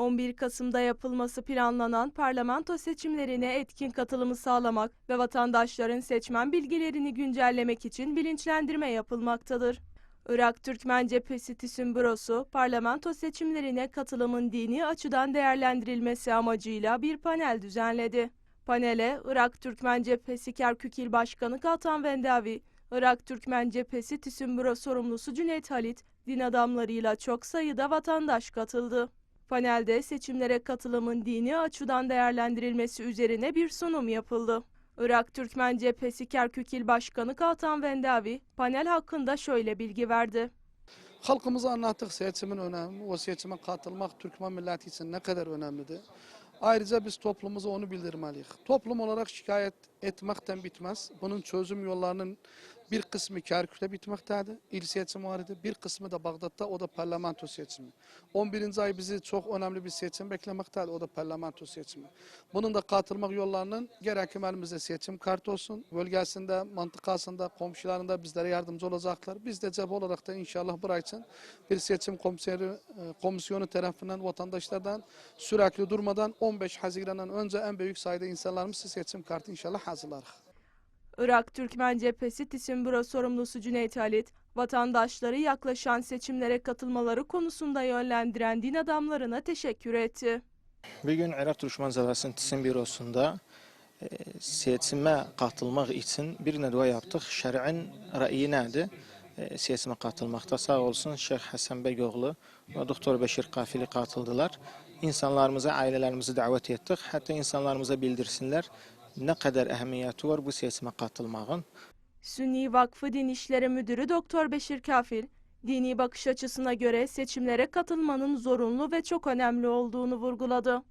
11 Kasım'da yapılması planlanan parlamento seçimlerine etkin katılımı sağlamak ve vatandaşların seçmen bilgilerini güncellemek için bilinçlendirme yapılmaktadır. Irak Türkmen Cephesi TİSİM Bürosu, parlamento seçimlerine katılımın dini açıdan değerlendirilmesi amacıyla bir panel düzenledi. Panele Irak Türkmen Cephesi Kerkük İl Başkanı Gatan Vendavi, Irak Türkmen Cephesi TİSİM Büro sorumlusu Cüneyt Halit, din adamlarıyla çok sayıda vatandaş katıldı. Panelde seçimlere katılımın dini açıdan değerlendirilmesi üzerine bir sunum yapıldı. Irak Türkmen Cephesi Kerkük İl Başkanı Gatan Vendavi, panel hakkında şöyle bilgi verdi. Halkımıza anlattık seçimin önemi, o seçime katılmak Türkmen milleti için ne kadar önemlidir. Ayrıca biz toplumumuza onu bildirmeliyiz. Toplum olarak şikayet etmekten bitmez. Bunun çözüm yollarının bir kısmı Kerkük'te bitmektedir. İl seçimi var idi. Bir kısmı da Bağdat'ta, o da parlamento seçimi. 11. ay bizi çok önemli bir seçim beklemektedir, o da parlamento seçimi. Bunun da katılmak yollarının gerek elimizde seçim kartı olsun, bölgesinde, mantıkasında, komşularında bizlere yardımcı olacaklar. Biz de cep olarak da inşallah buraya için bir seçim komisyonu, e, komisyonu tarafından vatandaşlardan sürekli durmadan 15 Haziran'dan önce en büyük sayıda insanlarımız seçim kartı inşallah hazırlar. Irak Türkmen Cephesi TİSİM Büro sorumlusu Cüneyt Halit, vatandaşları yaklaşan seçimlere katılmaları konusunda yönlendiren din adamlarına teşekkür etti. Bugün Irak Türkmen Cəbhəsinin TİSİM bürosunda e, seçimə qatılmaq için bir nədvə yapdıq. Şəri'in rəyi nədir? E, seçimə qatılmaqda sağ olsun Şeyx Həsən Bəyoğlu və Doktor Bəşir Qafili qatıldılar. İnsanlarımıza, ailələrimizi dəvət etdik. Hətta insanlarımıza bildirsinlər nə qədər əhəmiyyəti var bu seçimə qatılmağın. Sünni Vakfı Din İşleri Müdürü Doktor Beşir Kafil, dini bakış açısına göre seçimlere katılmanın zorunlu ve çok önemli olduğunu vurguladı.